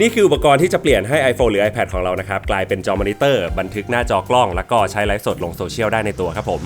นี่คืออุปกรณ์ที่จะเปลี่ยนให้ iPhone หรือ iPad ของเรานะครับ กลายเป็นจอมอนิเตอร์ บันทึกหน้าจอกล้อง แล้วก็ใช้ไลฟ์สดลงโซเชียลได้ในตัวครับผม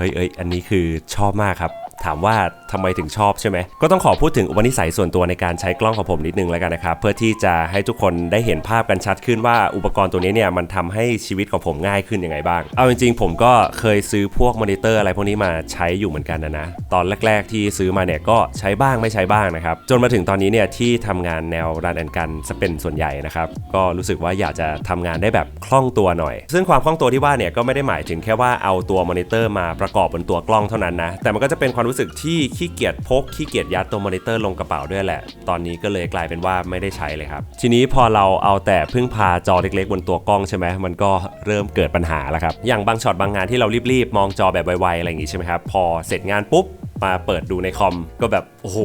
เฮ้ยเอ้ยอันนี้คือชอบมากครับ ถามว่าทำไมถึงชอบใช่ไหมก็ต้องขอพูดถึงอุปนิสัยส่วนตัวในการใช้กล้องของผมนิดนึงแล้วกันนะครับ เพื่อที่จะให้ทุกคนได้เห็นภาพกันชัดขึ้นว่าอุปกรณ์ตัวนี้เนี่ยมันทำให้ชีวิตของผมง่ายขึ้นยังไงบ้าง เอาจริงๆ ผมก็เคยซื้อพวกมอนิเตอร์อะไรพวกนี้มาใช้อยู่เหมือนกันนะนะ ตอนแรก ๆ ที่ซื้อมาเนี่ยก็ใช้บ้างไม่ใช้บ้างนะครับ จนมาถึงตอนนี้เนี่ยที่ทำงานแนวรันแอนกันจะเป็นส่วนใหญ่นะครับ ก็รู้สึกว่าอยากจะทำงานได้แบบคล่องตัวหน่อย ซึ่งความคล่องตัวที่ว่าเนี่ยก็ไม่ได้หมายถึงแค่ว่าเอาตัวมอนิเตอร์มาประกอบบนตัวกล้องเท่านั้นนะแต่มันก็จะเป็นความรู้สึกที่ขี้เกียจพกขี้เกียจยัดตัวมอนิเตอร์ลงกระเป๋าด้วยแหละ ตอนนี้ก็เลยกลายเป็นว่าไม่ได้ใช้เลยครับ ทีนี้พอเราเอาแต่พึ่งพาจอเล็กๆ บนตัวกล้องใช่ไหมมันก็เริ่มเกิดปัญหาแล้วครับ อย่างบางช็อตบางงานที่เรารีบๆ มองจอแบบไวๆอะไรอย่างงี้ใช่ไหมครับพอเสร็จงานปุ๊บมาเปิดดูในคอมก็แบบโอ้โห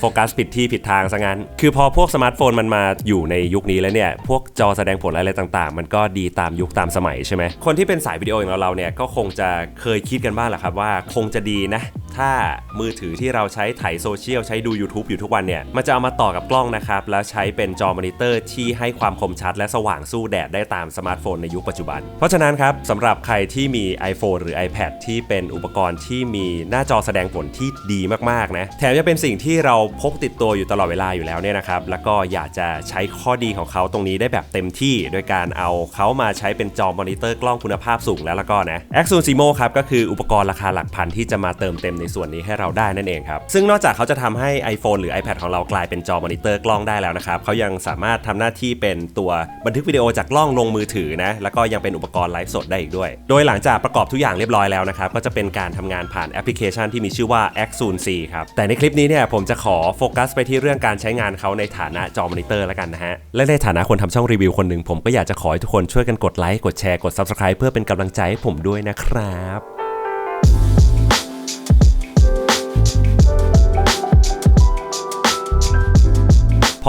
โฟกัสผิดที่ผิดทางซะงั้น คือพอพวกสมาร์ทโฟนมันมาอยู่ในยุคนี้แล้วเนี่ย พวกจอแสดงผลอะไรต่างๆ มันก็ดีตามยุคตามสมัยใช่ไหม คนที่เป็นสายวิดีโออย่างเราเนี่ย ก็คงจะเคยคิดกันบ้างแหละครับว่าคงจะดีนะ ถ้ามือถือที่เราใช้ถ่ายโซเชียลใช้ดู YouTube อยู่ทุกวันเนี่ย มันจะเอามาต่อกับกล้องนะครับ แล้วใช้เป็นจอมอนิเตอร์ที่ให้ความคมชัดและสว่างสู้แดดได้ตามสมาร์ทโฟนในยุคปัจจุบัน เพราะฉะนั้นครับสำหรับใครที่มี iPhone หรือ iPad ที่เป็นอุปกรณ์ที่มีหน้าจอแสดงผลที่ดีมากๆนะแถมยังเป็นสิ่งที่เราพกติดตัวอยู่ตลอดเวลาอยู่แล้วเนี่ยนะครับแล้วก็อยากจะใช้ข้อดีของเขาตรงนี้ได้แบบเต็มที่ โดยการเอาเขามาใช้เป็นจอมอนิเตอร์กล้องคุณภาพสูงแล้วแล้วก็นะ a x o n Simo ครับก็คืออุปกรณ์ราคาหลักพันที่จะมาเติมเต็มในส่วนนี้ให้เราได้นั่นเองครับ ซึ่งนอกจากเขาจะทำให้ iPhone หรือ iPad ของเรากลายเป็นจอมอนิเตอร์กล้องได้แล้วนะครับเขายังสามารถทำหน้าที่เป็นตัวบันทึกวิดีโอจากกล้องลงมือถือนะแล้วก็ยังเป็นอุปกรณ์ไลฟ์สดได้อีกด้วย โดยหลังจากประกอบทุกอย่างเรียบร้อยแล้วนะครับก็จะเป็นการทำงานผ่านแอปพลิเคชันที่มีชื่อว่า a x o n C ครับแต่ในคลิปนี้เนี่ยผมจะขอโฟกัสไปที่เรื่องการใช้งานเขาในฐานะจอมอนิเตอร์แล้วกันนะฮะและในฐานะคนทำช่องรีวิวคนหนึ่งผมก็อยากจะขอให้ทุกคนช่วยกันกดไลค์กดแชร์กด Subscribe เพื่อเป็นกำลังใจให้ผมด้วยนะครับ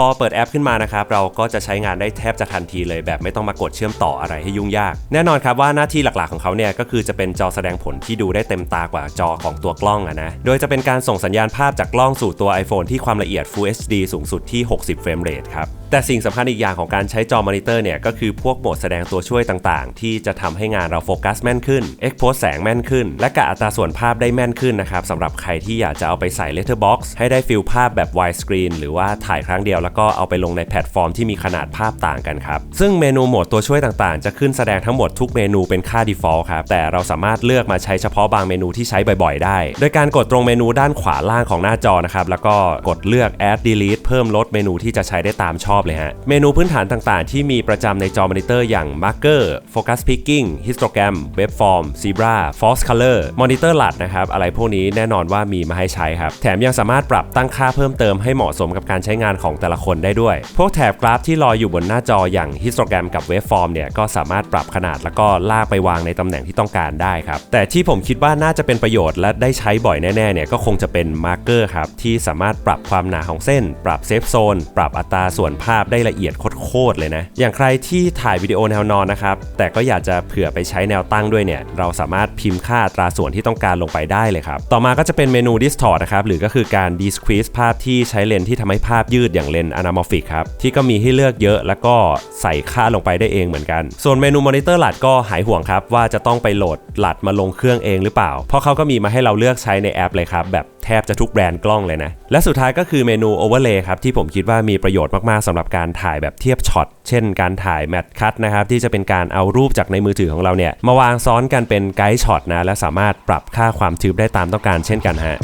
พอเปิดแอปขึ้นมานะครับเราก็จะใช้งานได้แทบจะทันทีเลย แบบไม่ต้องมากดเชื่อมต่ออะไรให้ยุ่งยาก แน่นอนครับว่าหน้าที่หลักๆของเขาเนี่ยก็คือจะเป็นจอแสดงผลที่ดูได้เต็มตากว่าจอของตัวกล้องอะนะโดยจะเป็นการส่งสัญญาณภาพจากกล้องสู่ตัว iPhone ที่ความละเอียด Full HD สูงสุดที่ 60 เฟรมเรทครับแต่สิ่งสำคัญอีกอย่างของการใช้จอมอนิเตอร์เนี่ยก็คือพวกโหมดแสดงตัวช่วยต่างๆ ที่จะทำให้งานเราโฟกัสแม่นขึ้น expose แสงแม่นขึ้น และกะอัตราส่วนภาพได้แม่นขึ้นนะครับสำหรับใครที่อยากจะเอาไปใส่ letterbox ให้ได้ฟิลภาพแบบ wide screen หรือว่าถ่ายครั้งเดียวแล้วก็เอาไปลงในแพลตฟอร์มที่มีขนาดภาพต่างกันครับซึ่งเมนูโหมดตัวช่วยต่างๆ จะขึ้นแสดงทั้งหมดทุกเมนูเป็นค่า default ครับแต่เราสามารถเลือกมาใช้เฉพาะบางเมนูที่ใช้บ่อยๆ ได้ โดยการกดตรงเมนูด้านขวาล่างของหน้าจอนะครับแล้วก็กดเลือก add delete เพิ่มลดเมนูที่จะใช้ได้ตามชอบเลยฮะเมนูพื้นฐานต่างๆ ที่มีประจำในจอมอนิเตอร์อย่าง marker focus picking histogram waveform zebra false color monitor หลัดนะครับอะไรพวกนี้แน่นอนว่ามีมาให้ใช้ครับแถมยังสามารถปรับตั้งค่าเพิ่มเติมให้เหมาะสมกับการใช้งานของแต่ละคนได้ด้วย พวกแถบกราฟที่ลอยอยู่บนหน้าจออย่าง histogram กับ waveform เนี่ยก็สามารถปรับขนาดแล้วก็ลากไปวางในตำแหน่งที่ต้องการได้ครับ แต่ที่ผมคิดว่าน่าจะเป็นประโยชน์และได้ใช้บ่อยแน่ๆเนี่ยก็คงจะเป็น marker ครับที่สามารถปรับความหนาของเส้น ปรับเซฟโซน ปรับอัตราส่วนภาพได้ละเอียดโคตรๆเลยนะ อย่างใครที่ถ่ายวิดีโอแนวนอนนะครับ แต่ก็อยากจะเผื่อไปใช้แนวตั้งด้วยเนี่ย เราสามารถพิมพ์ค่าอัตราส่วนที่ต้องการลงไปได้เลยครับ ต่อมาก็จะเป็นเมนู distort นะครับ หรือก็คือการ decrease ภาพที่ใช้เลนส์ที่ทำให้ภาพยืดอย่างเลนส์ anamorphic ครับ ที่ก็มีให้เลือกเยอะแล้วก็ใส่ค่าลงไปได้เองเหมือนกัน ส่วนเมนูมอนิเตอร์หลัดก็หายห่วงครับ ว่าจะต้องไปโหลดหลัดมาลงเครื่องเองหรือเปล่า เพราะเขาก็มีมาให้เราเลือกใช้ในแอปเลยครับ แบบแทบจะทุกแบรนด์กล้องเลยนะ และสุดท้ายก็คือเมนู Overlay ครับ ที่ผมคิดว่ามีประโยชน์มาก ๆสำหรับการถ่ายแบบเทียบช็อตเช่นการถ่ายแมทคัทนะครับที่จะเป็นการเอารูปจากในมือถือของเราเนี่ยมาวางซ้อนกันเป็นไกด์ช็อตนะและสามารถปรับค่าความทึบได้ตามต้องการเช่นกันฮะ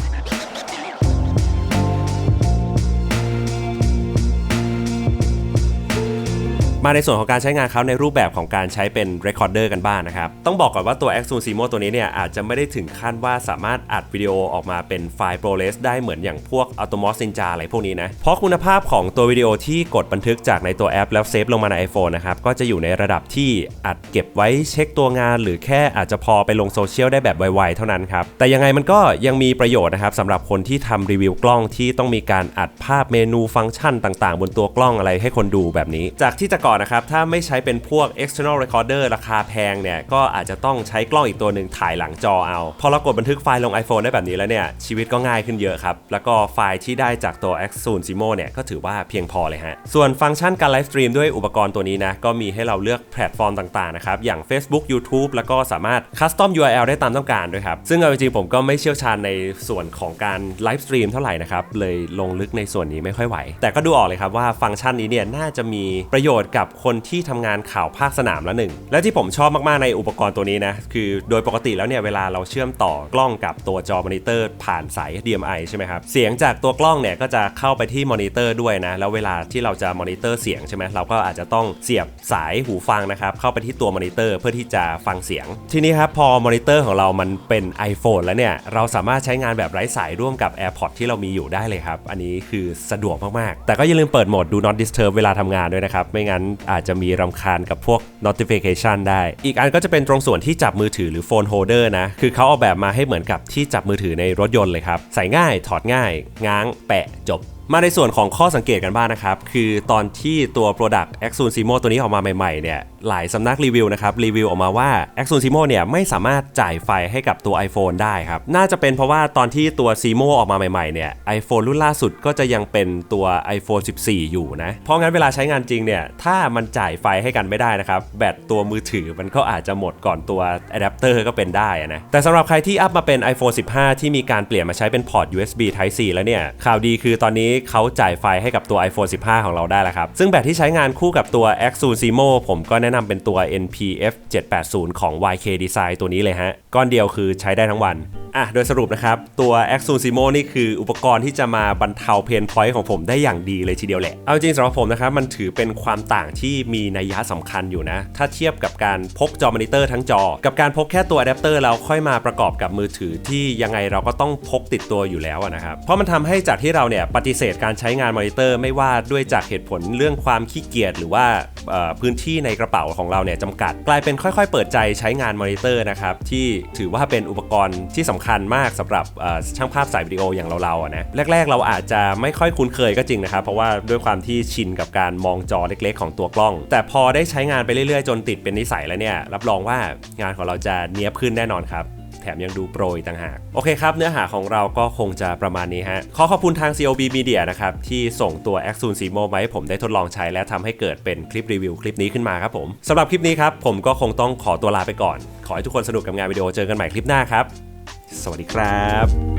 มาในส่วนของการใช้งานเขาในรูปแบบของการใช้เป็น recorder กันบ้างนนะครับ ต้องบอกก่อนว่าตัว Axon Simo ตัวนี้เนี่ยอาจจะไม่ได้ถึงขั้นว่าสามารถอัดวิดีโอออกมาเป็นไฟล์ ProRes ได้เหมือนอย่างพวก Atomos Ninja อะไรพวกนี้นะ เพราะคุณภาพของตัววิดีโอที่กดบันทึกจากในตัวแอปแล้วเซฟลงมาใน iPhone นะครับก็จะอยู่ในระดับที่อัดเก็บไว้เช็คตัวงาน หรือแค่อาจจะพอไปลงโซเชียลได้แบบไวๆเท่านั้นครับแต่ยังไงมันก็ยังมีประโยชน์นะครับสำหรับคนที่ทำรีวิวกล้องที่ต้องมีการอัดภาพเมนูฟังก์ชันต่าง ๆ บนตัวกล้องอะไรให้คนดูแบบนี้ จากที่จะก่อนนะครับ ถ้าไม่ใช้เป็นพวก external recorder ราคาแพงเนี่ย ก็อาจจะต้องใช้กล้องอีกตัวหนึ่งถ่ายหลังจอเอา พอเรากดบันทึกไฟล์ลง iPhone ได้แบบนี้แล้วเนี่ย ชีวิตก็ง่ายขึ้นเยอะครับ แล้วก็ไฟล์ที่ได้จากตัว Axon Simo เนี่ย ก็ถือว่าเพียงพอเลยฮะ ส่วนฟังก์ชันการไลฟ์สตรีมด้วยอุปกรณ์ตัวนี้นะ ก็มีให้เราเลือกแพลตฟอร์มต่างๆนะครับ อย่าง Facebook YouTube แล้วก็สามารถคัสตอม URL ได้ตามต้องการด้วยครับ ซึ่งเอาจริงๆผมก็ไม่เชี่ยวชาญในส่วนของการไลฟ์สตรีมเท่าไหร่นะครับ เลยลงลึกในส่วนนี้ไม่ค่อยไหว แต่ก็ดูออกเลยครับว่าฟังก์ชันนี้เนี่ยน่าจะมีประโยชน์กับคนที่ทำงานข่าวภาคสนามละหนึ่งและที่ผมชอบมากๆในอุปกรณ์ตัวนี้นะคือโดยปกติแล้วเนี่ยเวลาเราเชื่อมต่อกล้องกับตัวจอมอนิเตอร์ผ่านสาย HDMI ใช่ไหมครับเสียงจากตัวกล้องเนี่ยก็จะเข้าไปที่มอนิเตอร์ด้วยนะแล้วเวลาที่เราจะมอนิเตอร์เสียงใช่ไหมเราก็อาจจะต้องเสียบสายหูฟังนะครับเข้าไปที่ตัวมอนิเตอร์เพื่อที่จะฟังเสียง ทีนี้ครับพอมอนิเตอร์ของเรามันเป็น iPhone แล้วเนี่ยเราสามารถใช้งานแบบไร้สายร่วมกับ AirPod ที่เรามีอยู่ได้เลยครับอันนี้คือสะดวกมากๆ แต่ก็อย่าลืมเปิดโหมด Do Not Disturb เวลาทำงานด้วยนะครับไม่งั้นอาจจะมีรำคาญกับพวก notification ได้ อีกอันก็จะเป็นตรงส่วนที่จับมือถือหรือโฟนโฮเดอร์นะ คือเขาออกแบบมาให้เหมือนกับที่จับมือถือในรถยนต์เลยครับ ใส่ง่าย ถอดง่าย ง้าง แปะ จบ มาในส่วนของข้อสังเกตกันบ้างนะครับ คือตอนที่ตัว Product Axon Simo ตัวนี้ออกมาใหม่ๆเนี่ยหลายสำนักรีวิวนะครับ รีวิวออกมาว่า Axon Simo เนี่ยไม่สามารถจ่ายไฟให้กับตัว iPhone ได้ครับ น่าจะเป็นเพราะว่าตอนที่ตัว Simo ออกมาใหม่ๆเนี่ย iPhone รุ่นล่าสุดก็จะยังเป็นตัว iPhone 14 อยู่นะ เพราะงั้นเวลาใช้งานจริงเนี่ยถ้ามันจ่ายไฟให้กันไม่ได้นะครับ แบตตัวมือถือมันก็อาจจะหมดก่อนตัวอะแดปเตอร์ก็เป็นได้นะแต่สำหรับใครที่อัพมาเป็น iPhone 15 ที่มีการเปลี่ยนมาใช้เป็นพอร์ต USB Type C แล้วเนี่ยข่าวดีคือตอนนี้เขาจ่ายไฟให้กับตัว iPhone 15 ของเราได้แล้วครับ ซึ่งแบตที่ใช้งานคู่กับตัว Exu Simo ผมก็แนะนำเป็นตัว NPF 780 ของ YK Design ตัวนี้เลยฮะ ก้อนเดียวคือใช้ได้ทั้งวันอะโดยสรุปนะครับ ตัว Axon Simo นี่คืออุปกรณ์ที่จะมาบรรเทาเพนพอยต์ของผมได้อย่างดีเลยทีเดียวแหละ เอาจริงสำหรับผมนะครับ มันถือเป็นความต่างที่มีนัยยะสำคัญอยู่นะ ถ้าเทียบกับการพกจอมอนิเตอร์ทั้งจอ กับการพกแค่ตัวอะแดปเตอร์แล้วค่อยมาประกอบกับมือถือที่ยังไงเราก็ต้องพกติดตัวอยู่แล้วนะครับ เพราะมันทำให้จากที่เราเนี่ยปฏิเสธการใช้งานมอนิเตอร์ไม่ว่าด้วยจากเหตุผลเรื่องความขี้เกียจหรือว่าพื้นที่ในกระเป๋าของเราเนี่ยจำกัด กลายเป็นค่อย ๆ เปิดใจใช้งานมอนิเตอร์นะครับที่ถือว่าเป็นอุปกรณ์ที่สำคัญมากสำหรับช่างภาพสายวิดีโออย่างเราๆนะแรก ๆ เราอาจจะไม่ค่อยคุ้นเคยก็จริงนะครับ เพราะว่าด้วยความที่ชินกับการมองจอเล็ก ๆ ของตัวกล้อง แต่พอได้ใช้งานไปเรื่อยๆ จนติดเป็นนิสัยแล้วเนี่ยรับรองว่างานของเราจะเนี้ยบขึ้นแน่นอนครับ แถมยังดูโปรยต่างหาก โอเคครับ เนื้อหาของเราก็คงจะประมาณนี้ฮะ ขอขอบคุณทาง COB Media นะครับ ที่ส่งตัว Axon Simo มาให้ผมได้ทดลองใช้และทำให้เกิดเป็นคลิปรีวิวคลิปนี้ขึ้นมาครับผมสำหรับคลิปนี้ครับผมก็คงต้องขอตัวลาไปก่อน ขอให้ทุกคนสนุกกับงานวิดีโอเจอกันใหม่คลิปหน้าครับ สวัสดีครับ